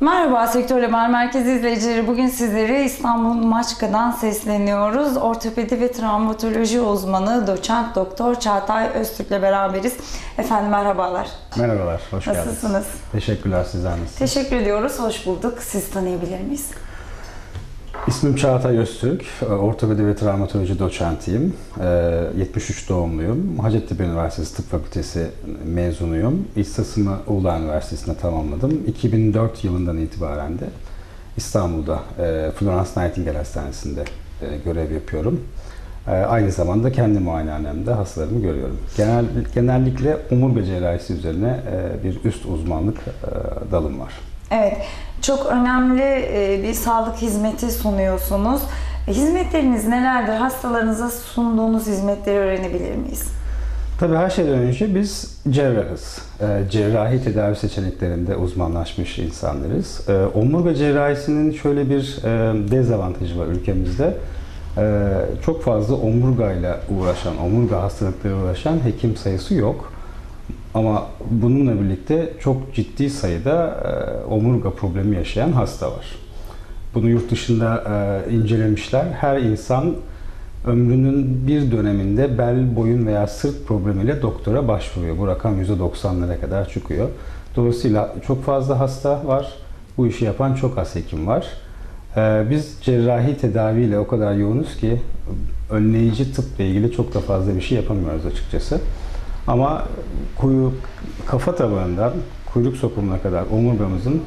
Merhaba Sektör Haber Merkezi izleyicileri. Bugün sizlere İstanbul Maçka'dan sesleniyoruz. Ortopedi ve travmatoloji uzmanı doçent doktor Çağatay Öztürk'le beraberiz. Efendim merhabalar. Merhabalar, hoş geldiniz. Nasılsınız? Teşekkürler, sizler nasılsınız? Teşekkür ediyoruz. Hoş bulduk. Siz tanıyabilir miyiz? İsmim Çağatay Öztürk, ortopedi ve travmatoloji doçentiyim. Ee, 73 doğumluyum. Hacettepe Üniversitesi Tıp Fakültesi mezunuyum. İhtisasımı Uludağ Üniversitesi'nde tamamladım. 2004 yılından itibaren de İstanbul'da e, Florence Nightingale Hastanesi'nde e, görev yapıyorum. E, Aynı zamanda kendi muayenehanemde hastalarımı görüyorum. Genel, genellikle omurga cerrahisi üzerine bir üst uzmanlık dalım var. Evet, çok önemli e, bir sağlık hizmeti sunuyorsunuz. E, Hizmetleriniz nelerdir? Hastalarınıza sunduğunuz hizmetleri öğrenebilir miyiz? Tabii her şeyden önce biz cerrahız. Ee, cerrahi tedavi seçeneklerinde uzmanlaşmış insanlarız. Omurga cerrahisinin şöyle bir e, dezavantajı var ülkemizde. Çok fazla omurgayla uğraşan, omurga hastalıkları uğraşan hekim sayısı yok. Ama bununla birlikte çok ciddi sayıda e, omurga problemi yaşayan hasta var. Bunu yurt dışında e, incelemişler. Her insan ömrünün bir döneminde bel, boyun veya sırt problemiyle doktora başvuruyor. Bu rakam %90'lara kadar çıkıyor. Dolayısıyla çok fazla hasta var. Bu işi yapan çok az hekim var. Ee, Biz cerrahi tedaviyle o kadar yoğunuz ki önleyici tıpla ilgili çok da fazla bir şey yapamıyoruz açıkçası. Ama kuyu, kafa tabanından kuyruk sokumuna kadar omurgamızın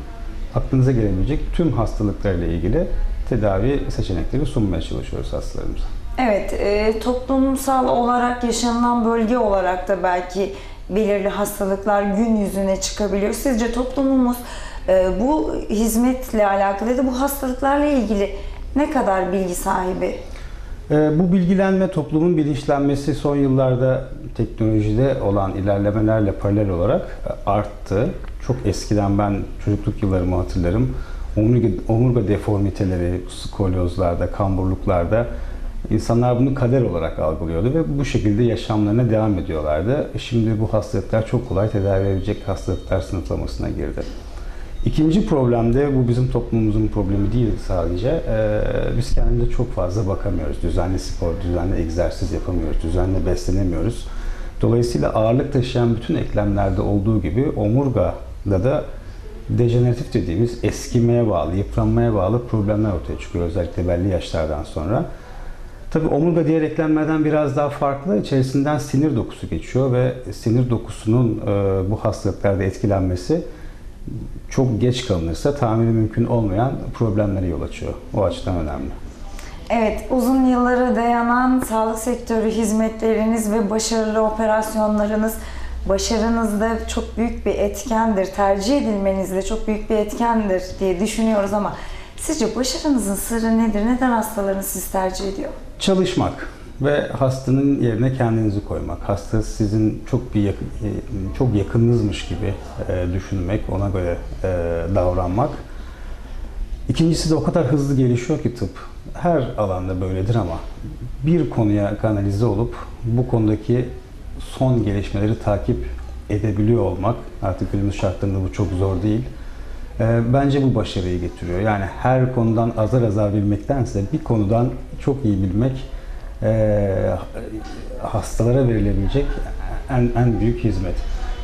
aklınıza gelebilecek tüm hastalıklarla ilgili tedavi seçenekleri sunmaya çalışıyoruz hastalarımıza. Evet, e, toplumsal olarak yaşanılan bölge olarak da belki belirli hastalıklar gün yüzüne çıkabiliyor. Sizce toplumumuz e, bu hizmetle alakalı da bu hastalıklarla ilgili ne kadar bilgi sahibi? Ee, Bu bilgilenme, toplumun bilinçlenmesi son yıllarda teknolojide olan ilerlemelerle paralel olarak e, arttı. Çok eskiden ben çocukluk yıllarımı hatırlarım. Omurga, omurga deformiteleri, skolyozlarda, kamburluklarda insanlar bunu kader olarak algılıyordu ve bu şekilde yaşamlarına devam ediyorlardı. Şimdi bu hastalıklar çok kolay tedavi edilecek hastalıklar sınıflamasına girdi. İkinci problem de bu bizim toplumumuzun problemi değil sadece. Ee, biz kendimize çok fazla bakamıyoruz. Düzenli spor, düzenli egzersiz yapamıyoruz, düzenli beslenemiyoruz. Dolayısıyla ağırlık taşıyan bütün eklemlerde olduğu gibi omurgada da dejeneratif dediğimiz eskimeye bağlı, yıpranmaya bağlı problemler ortaya çıkıyor özellikle belli yaşlardan sonra. Tabii omurga diğer eklemlerden biraz daha farklı. İçerisinden sinir dokusu geçiyor ve sinir dokusunun e, bu hastalıklarda etkilenmesi çok geç kalınırsa tamiri mümkün olmayan problemlere yol açıyor. O açıdan önemli. Evet, uzun yıllara dayanan sağlık sektörü hizmetleriniz ve başarılı operasyonlarınız başarınızda çok büyük bir etkendir. Tercih edilmenizde çok büyük bir etkendir diye düşünüyoruz ama sizce başarınızın sırrı nedir? Neden hastalarınız sizi tercih ediyor? Çalışmak ve hastanın yerine kendinizi koymak. Hasta sizin çok bir yakın, çok yakınınızmış gibi e, düşünmek, ona göre e, davranmak. İkincisi de o kadar hızlı gelişiyor ki tıp. Her alanda böyledir ama bir konuya kanalize olup bu konudaki son gelişmeleri takip edebiliyor olmak artık günümüz şartlarında bu çok zor değil. E, Bence bu başarıyı getiriyor. Yani her konudan azar azar bilmektense bir konudan çok iyi bilmek e, hastalara verilebilecek en, en büyük hizmet.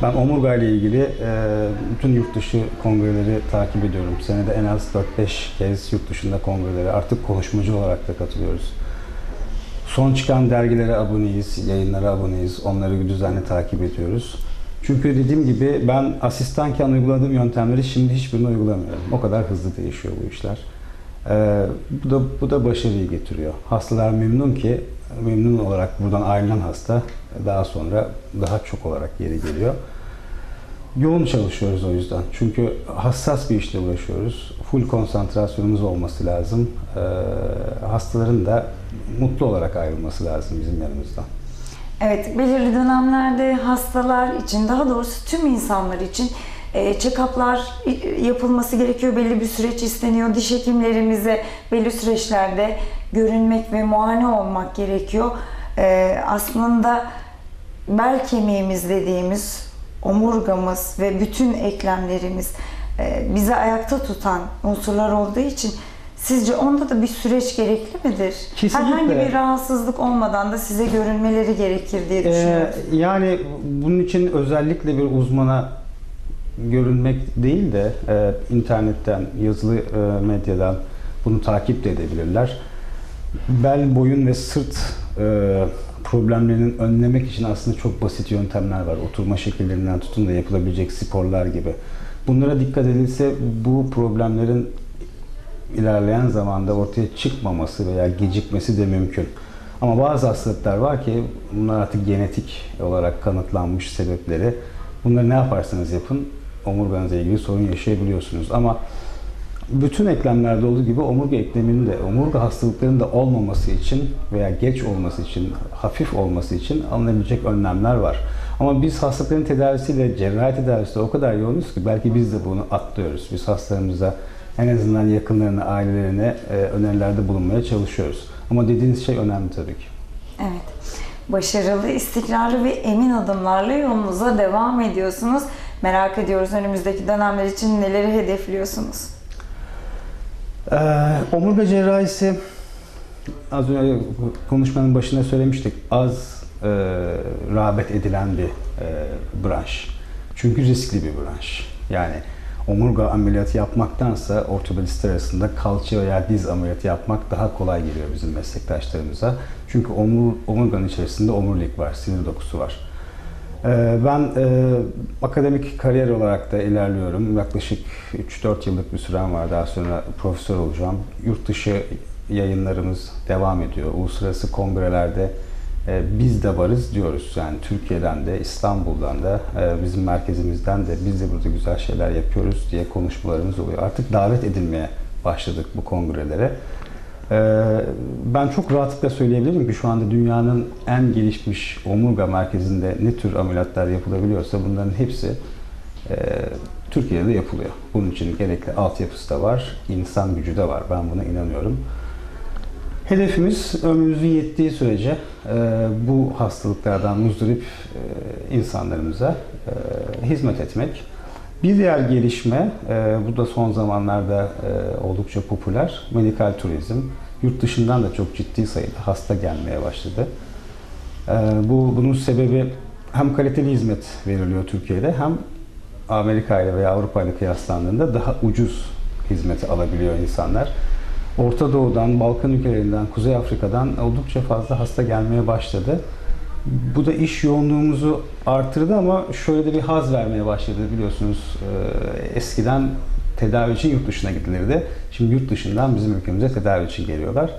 Ben omurga ile ilgili e, bütün yurt dışı kongreleri takip ediyorum. Senede en az 4-5 kez yurt dışında kongrelere artık konuşmacı olarak da katılıyoruz. Son çıkan dergilere aboneyiz, yayınlara aboneyiz. Onları düzenli takip ediyoruz. Çünkü dediğim gibi ben asistanken uyguladığım yöntemleri şimdi hiçbirini uygulamıyorum. O kadar hızlı değişiyor bu işler. Ee, bu da bu da başarıyı getiriyor. Hastalar memnun ki memnun olarak buradan ayrılan hasta daha sonra daha çok olarak geri geliyor. Yoğun çalışıyoruz o yüzden. Çünkü hassas bir işle uğraşıyoruz. Full konsantrasyonumuz olması lazım. Ee, hastaların da mutlu olarak ayrılması lazım bizim yanımızdan. Evet, belirli dönemlerde hastalar için, daha doğrusu tüm insanlar için check-up'lar yapılması gerekiyor. Belli bir süreç isteniyor. Diş hekimlerimize belli süreçlerde görünmek ve muayene olmak gerekiyor. E, aslında bel kemiğimiz dediğimiz omurgamız ve bütün eklemlerimiz e, bizi ayakta tutan unsurlar olduğu için sizce onda da bir süreç gerekli midir? Kesinlikle. Herhangi bir rahatsızlık olmadan da size görünmeleri gerekir diye Ee, düşünüyorum. yani bunun için özellikle bir uzmana görünmek değil de e, internetten, yazılı e, medyadan bunu takip de edebilirler. Bel, boyun ve sırt e, problemlerini önlemek için aslında çok basit yöntemler var. Oturma şekillerinden tutun da yapılabilecek sporlar gibi. Bunlara dikkat edilse bu problemlerin ilerleyen zamanda ortaya çıkmaması veya gecikmesi de mümkün. Ama bazı hastalıklar var ki bunlar artık genetik olarak kanıtlanmış sebepleri. Bunları ne yaparsanız yapın omurganızla ilgili sorun yaşayabiliyorsunuz. Ama bütün eklemlerde olduğu gibi omurga ekleminin de, omurga hastalıklarının da olmaması için veya geç olması için, hafif olması için alınabilecek önlemler var. Ama biz hastalıkların tedavisiyle, cerrahi tedavisiyle o kadar yoğunuz ki belki biz de bunu atlıyoruz. Biz hastalarımıza en azından yakınlarına, ailelerine e, önerilerde bulunmaya çalışıyoruz. Ama dediğiniz şey önemli tabii ki. Evet. Başarılı, istikrarlı ve emin adımlarla yolunuza devam ediyorsunuz. Merak ediyoruz önümüzdeki dönemler için neleri hedefliyorsunuz? Ee, omurga cerrahisi az önce konuşmanın başında söylemiştik az e, rağbet edilen bir e, branş. Çünkü riskli bir branş. Yani omurga ameliyatı yapmaktansa ortopedistler arasında kalça veya diz ameliyatı yapmak daha kolay geliyor bizim meslektaşlarımıza. Çünkü omur, omurganın içerisinde omurilik var, sinir dokusu var. Ee, Ben e, akademik kariyer olarak da ilerliyorum. Yaklaşık 3-4 yıllık bir sürem var. Daha sonra profesör olacağım. Yurt dışı yayınlarımız devam ediyor. Uluslararası kongrelerde e, biz de varız diyoruz. Yani Türkiye'den de, İstanbul'dan da, e, bizim merkezimizden de biz de burada güzel şeyler yapıyoruz diye konuşmalarımız oluyor. Artık davet edilmeye başladık bu kongrelere. Ee, Ben çok rahatlıkla söyleyebilirim ki şu anda dünyanın en gelişmiş omurga merkezinde ne tür ameliyatlar yapılabiliyorsa bunların hepsi e, Türkiye'de yapılıyor. Bunun için gerekli altyapısı da var, insan gücü de var. Ben buna inanıyorum. Hedefimiz ömrümüzün yettiği sürece e, bu hastalıklardan muzdarip e, insanlarımıza e, hizmet etmek. Bir diğer gelişme, e, bu da son zamanlarda e, oldukça popüler, medikal turizm. Yurt dışından da çok ciddi sayıda hasta gelmeye başladı. E, bu Bunun sebebi hem kaliteli hizmet veriliyor Türkiye'de hem Amerika ile veya Avrupa ile kıyaslandığında daha ucuz hizmeti alabiliyor insanlar. Orta Doğu'dan, Balkan ülkelerinden, Kuzey Afrika'dan oldukça fazla hasta gelmeye başladı. Bu da iş yoğunluğumuzu artırdı ama şöyle de bir haz vermeye başladı biliyorsunuz. Ee, Eskiden tedavi için yurt dışına gidilirdi. Şimdi yurt dışından bizim ülkemize tedavi için geliyorlar.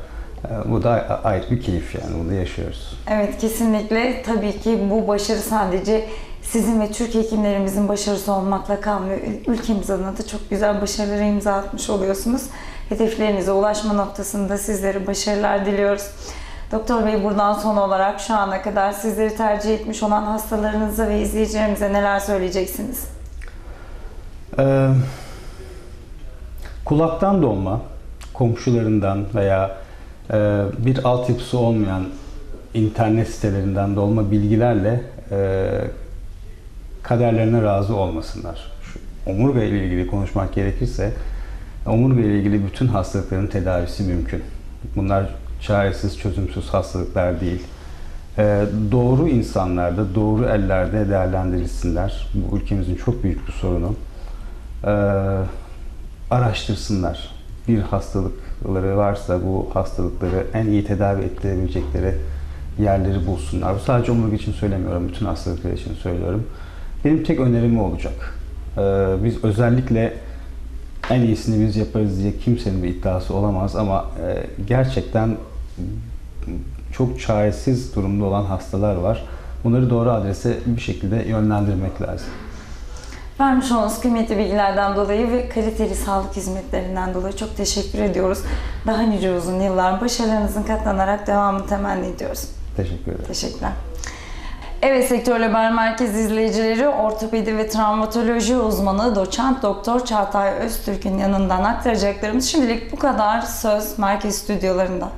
Ee, Bu da a- ayrı bir keyif yani, bunu yaşıyoruz. Evet kesinlikle tabii ki bu başarı sadece sizin ve Türk hekimlerimizin başarısı olmakla kalmıyor. Ülkemiz adına da çok güzel başarılara imza atmış oluyorsunuz. Hedeflerinize ulaşma noktasında sizlere başarılar diliyoruz. Doktor Bey buradan son olarak şu ana kadar sizleri tercih etmiş olan hastalarınıza ve izleyicilerimize neler söyleyeceksiniz? Ee, kulaktan dolma, komşularından veya e, bir altyapısı olmayan internet sitelerinden dolma bilgilerle e, kaderlerine razı olmasınlar. Şu, omurga ile ilgili konuşmak gerekirse, omurga ile ilgili bütün hastalıkların tedavisi mümkün. Bunlar çaresiz, çözümsüz hastalıklar değil. Ee, doğru insanlarda, doğru ellerde değerlendirilsinler. Bu ülkemizin çok büyük bir sorunu. Ee, araştırsınlar. Bir hastalıkları varsa bu hastalıkları en iyi tedavi ettirebilecekleri yerleri bulsunlar. Bu sadece omurga için söylemiyorum, bütün hastalıklar için söylüyorum. Benim tek önerim olacak. Ee, biz özellikle en iyisini biz yaparız diye kimsenin bir iddiası olamaz ama e, gerçekten çok çaresiz durumda olan hastalar var. Bunları doğru adrese bir şekilde yönlendirmek lazım. Vermiş olduğunuz kıymetli bilgilerden dolayı ve kaliteli sağlık hizmetlerinden dolayı çok teşekkür ediyoruz. Daha nice uzun yıllar başarılarınızın katlanarak devamını temenni ediyoruz. Teşekkür ederim. Teşekkürler. Evet Sektör Haber Merkezi izleyicileri ortopedi ve travmatoloji uzmanı doçent doktor Çağatay Öztürk'ün yanından aktaracaklarımız şimdilik bu kadar söz merkez stüdyolarında.